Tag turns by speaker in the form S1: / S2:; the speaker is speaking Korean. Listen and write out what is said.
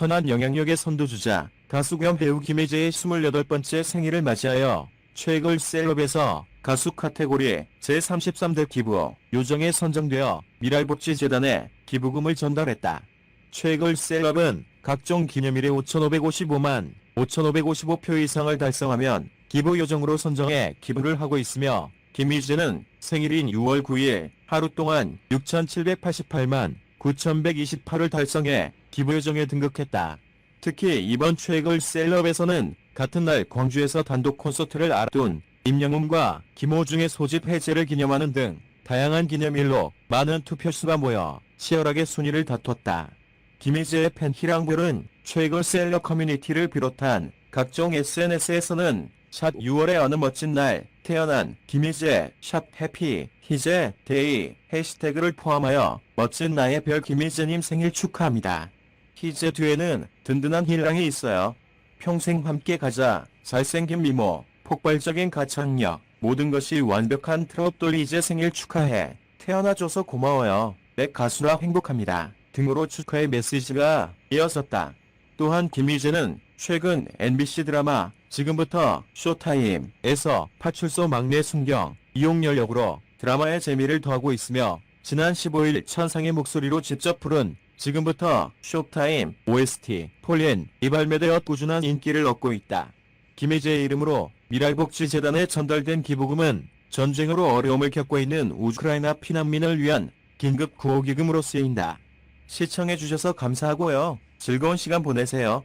S1: 선한 영향력의 선두주자 가수 겸 배우 김혜재의 28번째 생일을 맞이하여 최걸 셀럽에서 가수 카테고리 제33대 기부 요정에 선정되어 미랄복지재단에 기부금을 전달했다. 최걸 셀럽은 각종 기념일에 5,555만 5,555표 이상을 달성하면 기부 요정으로 선정해 기부를 하고 있으며 김희재는 생일인 6월 9일 하루 동안 6,788만 9,128을 달성해 기부 요정에 등극했다. 특히 이번 최걸 셀럽에서는 같은 날 광주에서 단독 콘서트를 앞둔 임영웅과 김호중의 소집 해제를 기념하는 등 다양한 기념일로 많은 투표수가 모여 치열하게 순위를 다퉜다. 김희재의 팬 희랑별은 최근 셀럽 커뮤니티를 비롯한 각종 SNS에서는 샷 6월의 어느 멋진 날 태어난 김희재 샷 해피 희재 데이 해시태그를 포함하여 멋진 나의 별 김희재님 생일 축하합니다. 희재 뒤에는 든든한 힐랑이 있어요. 평생 함께 가자. 잘생긴 미모, 폭발적인 가창력, 모든 것이 완벽한 트롯돌 희재 생일 축하해. 태어나줘서 고마워요. 내 가수라 행복합니다. 등으로 축하의 메시지가 이어졌다. 또한 김희재는 최근 MBC 드라마 지금부터 쇼타임에서 파출소 막내 순경 이용열 역으로 드라마의 재미를 더하고 있으며 지난 15일 천상의 목소리로 직접 부른 지금부터 쇼타임 OST 폴린 이 발매되어 꾸준한 인기를 얻고 있다. 김혜재의 이름으로 미랄복지재단에 전달된 기부금은 전쟁으로 어려움을 겪고 있는 우크라이나 피난민을 위한 긴급 구호기금으로 쓰인다. 시청해주셔서 감사하고요. 즐거운 시간 보내세요.